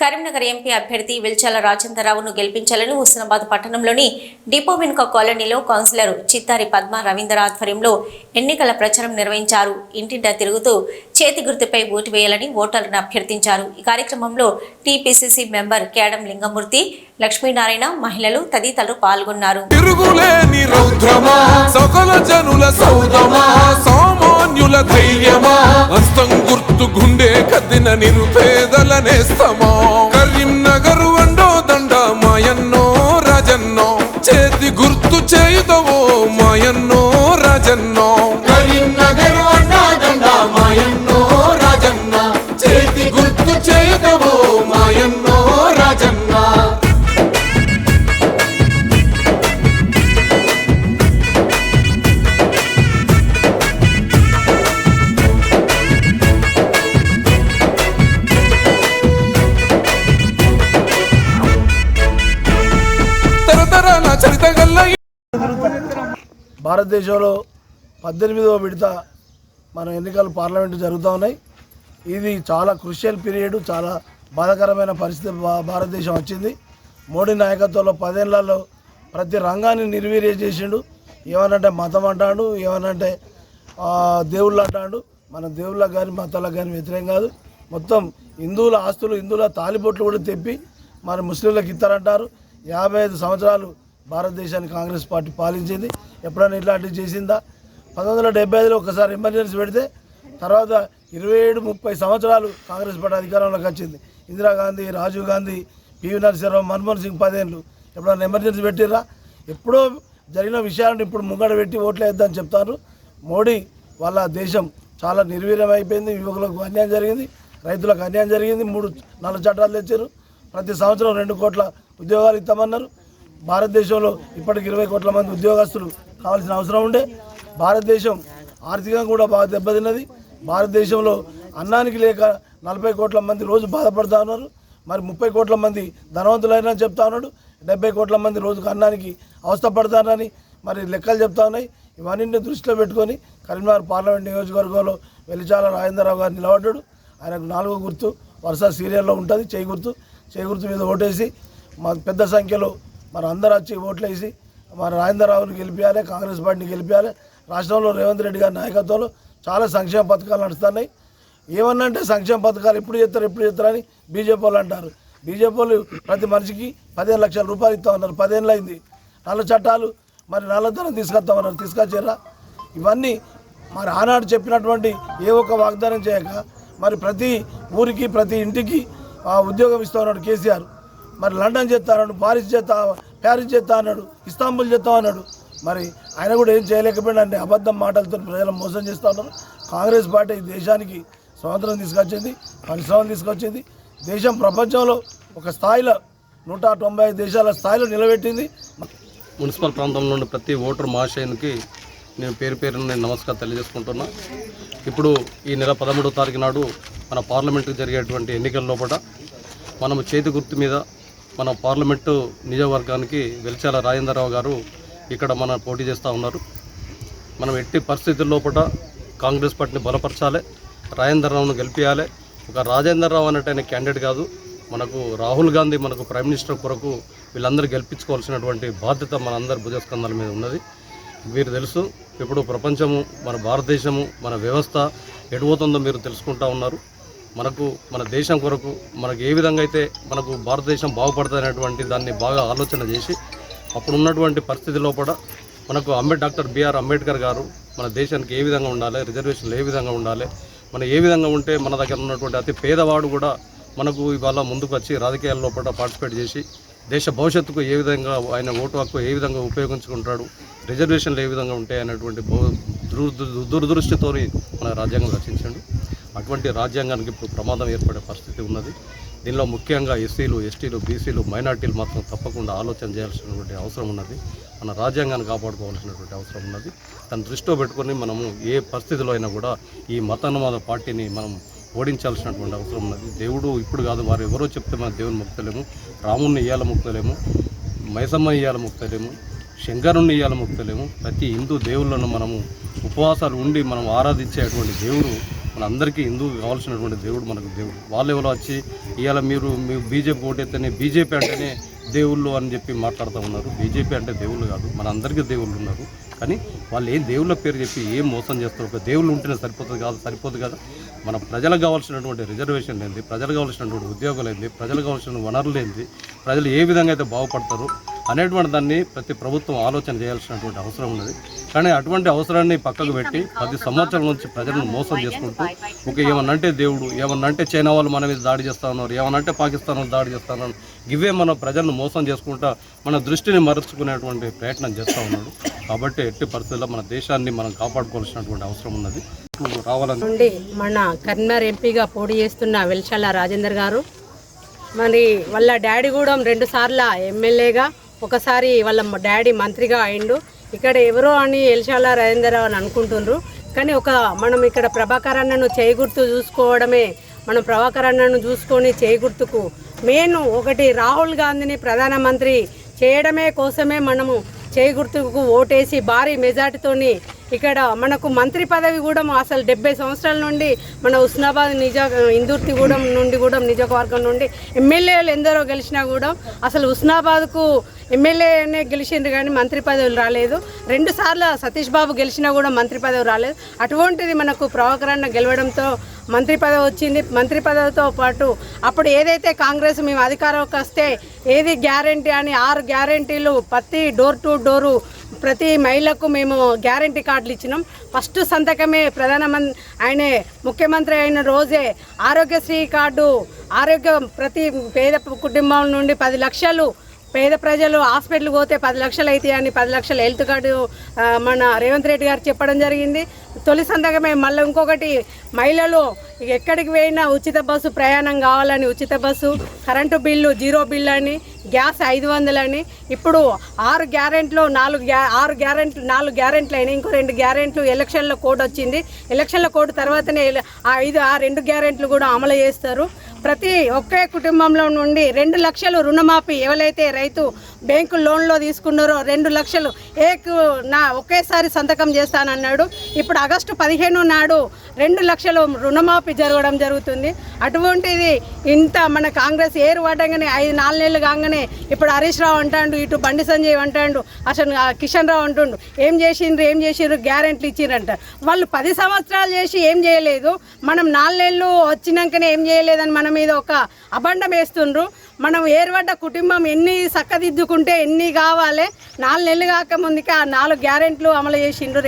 Karimnagar MP అభ్యర్థి విల్చాల రాజేంద్రరావును గెలిపించాలని హుస్నాబాద్ పట్టణంలోని డిపో వెనుక కాలనీలో కౌన్సిలర్ చిత్తారి పద్మ రవీందర్ ఆధ్వర్యంలో ఎన్నికల ప్రచారం నిర్వహించారు. ఇంటింటా తిరుగుతూ చేతి గుర్తుపై ఓటు వేయాలని ఓటర్లను అభ్యర్థించారు. ఈ కార్యక్రమంలో టీపీసీసీ మెంబర్ కేడం లింగమూర్తి లక్ష్మీనారాయణ మహిళలు తదితరులు పాల్గొన్నారు. గుర్తు గుండె కదిన నిరుపేదల నేస్తమా భారతదేశంలో పద్దెనిమిదవ విడత మన ఎన్నికలు పార్లమెంటు జరుగుతూ ఉన్నాయి. ఇది చాలా క్రుషియల్ పీరియడ్ చాలా బాధాకరమైన పరిస్థితి భా- భారతదేశం వచ్చింది. మోడీ నాయకత్వంలో పదేళ్ళలో ప్రతి రంగాన్ని నిర్వీర్యం చేసిండు. ఏమనంటే మతం అంటాడు ఏమనంటే దేవుళ్ళు అంటాడు. మన దేవుళ్ళకి కానీ మతాలకు కానీ వ్యతిరేకం కాదు. మొత్తం హిందువుల ఆస్తులు హిందువుల తాలిబొట్లు కూడా తెప్పి మరి ముస్లింలకు ఇస్తారంటారు. యాభై ఐదు సంవత్సరాలు భారతదేశాన్ని కాంగ్రెస్ పార్టీ పాలించింది. ఎప్పుడైనా ఇట్లాంటివి చేసిందా? పంతొమ్మిది వందల డెబ్బై ఐదులో ఒకసారి ఎమర్జెన్సీ పెడితే తర్వాత ఇరవై ఏడు ముప్పై సంవత్సరాలు కాంగ్రెస్ పార్టీ అధికారంలోకి వచ్చింది. ఇందిరాగాంధీ రాజీవ్ గాంధీ పివి నరసింహరావు మన్మోహన్ సింగ్ పదేళ్ళు ఎప్పుడైనా ఎమర్జెన్సీ పెట్టిర్రా? ఎప్పుడో జరిగిన విషయాలను ఇప్పుడు ముంగడ పెట్టి ఓట్లు వేద్దని చెప్తారు. మోడీ వాళ్ళ దేశం చాలా నిర్వీర్యం అయిపోయింది యువకులకు అన్యాయం జరిగింది రైతులకు అన్యాయం జరిగింది. మూడు నాలుగు చట్టాలు తెచ్చారు. ప్రతి సంవత్సరం రెండు కోట్ల ఉద్యోగాలు ఇస్తామన్నారు. భారతదేశంలో ఇప్పటికి ఇరవై కోట్ల మంది ఉద్యోగస్తులు కావాల్సిన అవసరం ఉండే. భారతదేశం ఆర్థికంగా కూడా బాగా దెబ్బతిన్నది. భారతదేశంలో అన్నానికి లేక నలభై కోట్ల మంది రోజు బాధపడుతూ ఉన్నారు. మరి ముప్పై కోట్ల మంది ధనవంతులైన చెప్తా ఉన్నాడు. డెబ్బై కోట్ల మంది రోజుకు అన్నానికి అవస్థపడతారని మరి లెక్కలు చెప్తా ఉన్నాయి. ఇవన్నీ దృష్టిలో పెట్టుకొని కరీంనగర్ పార్లమెంట్ నియోజకవర్గంలో వెలిచాల రాజేంద్రరావు గారు నిలబడ్డాడు. ఆయనకు నాలుగో గుర్తు వరుస సీరియల్లో ఉంటుంది. చేయి గుర్తు చేయి గుర్తు మీద ఓటేసి మా పెద్ద సంఖ్యలో మరి అందరూ వచ్చి ఓట్లేసి మన మరి రాజేంద్రరావుని గెలిపించాలి కాంగ్రెస్ పార్టీని గెలిపించాలి రాష్ట్రంలో రేవంత్ రెడ్డి గారి నాయకత్వంలో చాలా సంక్షేమ పథకాలు నడుస్తున్నాయి. ఏమన్నంటే సంక్షేమ పథకాలు ఎప్పుడు చేస్తారు ఎప్పుడు చేస్తారని బీజేపీ వాళ్ళు అంటారు. బీజేపీ వాళ్ళు ప్రతి మనిషికి పదిహేను లక్షల రూపాయలు ఇస్తామన్నారు పదేళ్ళు అయింది. నల్ల చట్టాలు మరి నల్లధనం తీసుకొస్తామన్నారు తీసుకొచ్చారా? ఇవన్నీ మరి ఆనాడు చెప్పినటువంటి ఏ ఒక్క వాగ్దానం చేయక మరి ప్రతి ఊరికి ప్రతి ఇంటికి ఉద్యోగం ఇస్తా ఉన్నాడు కేసీఆర్. మరి లండన్ చేస్తా అన్నాడు పారిస్ చేస్తా ప్యారిస్ చేస్తా అన్నాడు ఇస్తాంబుల్ చేస్తా అన్నాడు. మరి ఆయన కూడా ఏం చేయలేకపోయినా అబద్ధం మాటలతో ప్రజలను మోసం చేస్తూ ఉన్నారు. కాంగ్రెస్ పార్టీ దేశానికి స్వాతంత్రం తీసుకొచ్చింది పరిశ్రమలు తీసుకొచ్చింది. దేశం ప్రపంచంలో ఒక స్థాయిలో నూట తొంభై ఐదు దేశాల స్థాయిలో నిలబెట్టింది. మున్సిపల్ ప్రాంతంలో ఉన్న ప్రతి ఓటర్ మహాశయునికి నేను పేరు పేరున నేను నమస్కారం తెలియజేసుకుంటున్నా. ఇప్పుడు ఈ నెల పదమూడో తారీఖు నాడు మన పార్లమెంటుకు జరిగేటువంటి ఎన్నికల లోపల మనము చేతి గుర్తు మీద మన పార్లమెంటు నియోజకవర్గానికి వెలిచాల రాజేంద్రరావు గారు ఇక్కడ మన పోటీ చేస్తూ ఉన్నారు. మనం ఎట్టి పరిస్థితుల లోపల కాంగ్రెస్ పార్టీని బలపరచాలి రాజేంద్రరావును గెలిపించాలి ఒక రాజేంద్రరావు అనేటైన క్యాండిడేట్ కాదు మనకు రాహుల్ గాంధీ మనకు ప్రైమ్ మినిస్టర్ కొరకు వీళ్ళందరూ గెలిపించుకోవాల్సినటువంటి బాధ్యత మనందరి భుజస్కంధాల మీద ఉన్నది. మీరు తెలుసు ఇప్పుడు ప్రపంచము మన భారతదేశము మన వ్యవస్థ ఎడిపోతుందో మీరు తెలుసుకుంటా ఉన్నారు. మనకు మన దేశం కొరకు మనకు ఏ విధంగా అయితే మనకు భారతదేశం బాగుపడుతుందనేటువంటి దాన్ని బాగా ఆలోచన చేసి అప్పుడు ఉన్నటువంటి పరిస్థితి లోపల మనకు అంబేడ్ డాక్టర్ బిఆర్ అంబేద్కర్ గారు మన దేశానికి ఏ విధంగా ఉండాలి రిజర్వేషన్లు ఏ విధంగా ఉండాలి మన ఏ విధంగా ఉంటే మన దగ్గర ఉన్నటువంటి అతి పేదవాడు కూడా మనకు ఇవాళ ముందుకు వచ్చి రాజకీయాల లోపల పార్టిసిపేట్ చేసి దేశ భవిష్యత్తుకు ఏ విధంగా ఆయన ఓటు హక్కు ఏ విధంగా ఉపయోగించుకుంటాడు రిజర్వేషన్లు ఏ విధంగా ఉంటాయి అనేటువంటి బహు దురదృష్టితో మన రాజ్యాంగం రచించాడు. అటువంటి రాజ్యాంగానికి ఇప్పుడు ప్రమాదం ఏర్పడే పరిస్థితి ఉన్నది. దీనిలో ముఖ్యంగా ఎస్సీలు ఎస్టీలు బీసీలు మైనార్టీలు మాత్రం తప్పకుండా ఆలోచన చేయాల్సినటువంటి అవసరం ఉన్నది. మన రాజ్యాంగాన్ని కాపాడుకోవాల్సినటువంటి అవసరం ఉన్నది. దాన్ని దృష్టిలో పెట్టుకొని మనము ఏ పరిస్థితిలో అయినా కూడా ఈ మతానువాద పార్టీని మనం ఓడించాల్సినటువంటి అవసరం ఉన్నది. దేవుడు ఇప్పుడు కాదు వారు ఎవరో చెప్తే మన దేవుని ముక్తలేము రాముణ్ణి ఇయ్యాల ముక్తలేము మైసమ్మ ఇయ్యాల ముక్తలేము శంకరుణ్ణి ఇయ్యాల ముక్తలేము. ప్రతి హిందూ దేవుళ్ళను మనము ఉపవాసాలు ఉండి మనం ఆరాధించేటువంటి దేవుడు మన అందరికీ కావాల్సినటువంటి దేవుడు మనకు దేవుడు. వాళ్ళు ఎవరో వచ్చి ఇవాళ మీరు మీరు బీజేపీ ఓటైతేనే బీజేపీ అంటేనే దేవుళ్ళు అని చెప్పి మాట్లాడుతూ ఉన్నారు. బీజేపీ అంటే దేవుళ్ళు కాదు మన అందరికీ దేవుళ్ళు ఉన్నారు. కానీ వాళ్ళు ఏం దేవుళ్ళ పేరు చెప్పి ఏం మోసం చేస్తారు? ఒక దేవుళ్ళు ఉంటేనే సరిపోతుంది కాదు సరిపోదు కదా? మన ప్రజలకు కావాల్సినటువంటి రిజర్వేషన్ ఏంది? ప్రజలకు కావాల్సినటువంటి ఉద్యోగాలు ఏంది? ప్రజలకు కావాల్సిన వనరులు ఏంది? ప్రజలు ఏ విధంగా అయితే బాగుపడతారు? అనేటువంటి దాన్ని ప్రతి ప్రభుత్వం ఆలోచన చేయాల్సినటువంటి అవసరం ఉన్నది. కానీ అటువంటి అవసరాన్ని పక్కకు పెట్టి పది సంవత్సరాల నుంచి ప్రజలను మోసం చేసుకుంటూ ఒక ఏమన్నంటే దేవుడు ఏమన్నంటే చైనా వాళ్ళు మన మీద దాడి చేస్తా ఉన్నారు ఏమన్నంటే పాకిస్తాన్ వాళ్ళు దాడి చేస్తా ఉన్నారు ఇవే మన ప్రజలను మోసం చేసుకుంటా మన దృష్టిని మరచుకునేటువంటి ప్రయత్నం చేస్తూ ఉన్నాడు. కాబట్టి ఎట్టి పరిస్థితుల్లో మన దేశాన్ని మనం కాపాడుకోవాల్సినటువంటి అవసరం ఉన్నది. రావాలని మన కరీంనగర్ ఎంపీగా పోటీ చేస్తున్న వెల్షాల రాజేందర్ గారు మరి వాళ్ళ డాడీ కూడా రెండు సార్లు ఎమ్మెల్యేగా ఒకసారి వాళ్ళ డాడీ మంత్రిగా అయిండు. ఇక్కడ ఎవరో అని ఎల్షాల రాజేంద్రరావు అని అనుకుంటుండ్రు. కానీ ఒక మనం ఇక్కడ ప్రభాకర్ అన్నను చేయగుర్తు చూసుకోవడమే. మనం ప్రభాకర్ అన్నను చూసుకొని చేయగుర్తుకు మెయిన్ ఒకటి రాహుల్ గాంధీని ప్రధానమంత్రి చేయడమే కోసమే మనము చేయగుర్తుకు ఓటేసి భారీ మెజార్టీతోని ఇక్కడ మనకు మంత్రి పదవి కూడా అసలు డెబ్బై సంవత్సరాల నుండి మన హుస్నాబాద్ నిజ ఇందుర్తిగూడెం నుండి కూడా నియోజకవర్గం నుండి ఎమ్మెల్యేలు ఎందరో గెలిచినా కూడా అసలు హుస్నాబాద్కు ఎమ్మెల్యేనే గెలిచిండ్రు కానీ మంత్రి పదవులు రాలేదు. రెండు సార్లు సతీష్ బాబు గెలిచినా కూడా మంత్రి పదవి రాలేదు. అటువంటిది మనకు ప్రవకరణ గెలవడంతో మంత్రి పదవి వచ్చింది. మంత్రి పదవితో పాటు అప్పుడు ఏదైతే కాంగ్రెస్ మేము అధికారంలోకి వస్తే ఏది గ్యారంటీ అని ఆరు గ్యారంటీలు ప్రతి డోర్ టు డోరు ప్రతి మహిళకు మేము గ్యారంటీ కార్డులు ఇచ్చినాం. ఫస్ట్ సంతకమే ప్రధానమంత్రి ఆయనే ముఖ్యమంత్రి అయిన రోజే ఆరోగ్యశ్రీ కార్డు ఆరోగ్యం ప్రతి పేద కుటుంబం నుండి పది లక్షలు పేద ప్రజలు హాస్పిటల్కి పోతే పది లక్షలు అవుతాయి అని పది లక్షల హెల్త్ కార్డు మన రేవంత్ రెడ్డి గారు చెప్పడం జరిగింది. తొలి సందకమే మళ్ళీ ఇంకొకటి మహిళలు ఎక్కడికి పోయినా ఉచిత బస్సు ప్రయాణం కావాలని ఉచిత bus current bill zero bill అని గ్యాస్ ఐదు వందలని ఇప్పుడు ఆరు గ్యారెంట్లు నాలుగు గ్యా ఆరు గ్యారెంట్లు నాలుగు గ్యారెంట్లు అయినాయి ఇంకో రెండు గ్యారెంట్లు ఎలక్షన్ల కోడ్ వచ్చింది. ఎలక్షన్ల కోడ్ తర్వాతనే ఆ ఐదు ఆ రెండు గ్యారెంట్లు కూడా అమలు చేస్తారు. ప్రతి ఒకే కుటుంబంలో నుండి రెండు లక్షలు రుణమాఫీ ఎవరైతే రైతు బ్యాంకు లోన్లో తీసుకున్నారో రెండు లక్షలు. ఏకు నా ఒకేసారి సంతకం చేస్తానన్నాడు. ఇప్పుడు ఆగస్టు పదిహేను నాడు రెండు లక్షలు రుణమాఫీ జరగడం జరుగుతుంది. అటువంటిది ఇంత మన కాంగ్రెస్ ఏరు పడగానే ఐదు నాలుగు నెలలు కాగానే ఇప్పుడు హరీష్ రావు అంటాడు ఇటు బండి సంజయ్ అంటాడు అసలు కిషన్ రావు అంటుండు ఏం చేసిండ్రు ఏం చేసిండ్రు గ్యారెంట్లు ఇచ్చిండ్రంట వాళ్ళు పది సంవత్సరాలు చేసి ఏం చేయలేదు. మనం నాలుగేళ్ళు వచ్చినాకనే ఏం చేయలేదని మన మీద ఒక అబండం వేస్తుండ్రు. మనం ఏర్పడ్డ కుటుంబం ఎన్ని చక్కదిద్దుకుంటే ఎన్ని కావాలి. నాలుగు నెలలు కాక ముందుకే ఆ నాలుగు గ్యారెంట్లు అమలు చేసిండ్రు.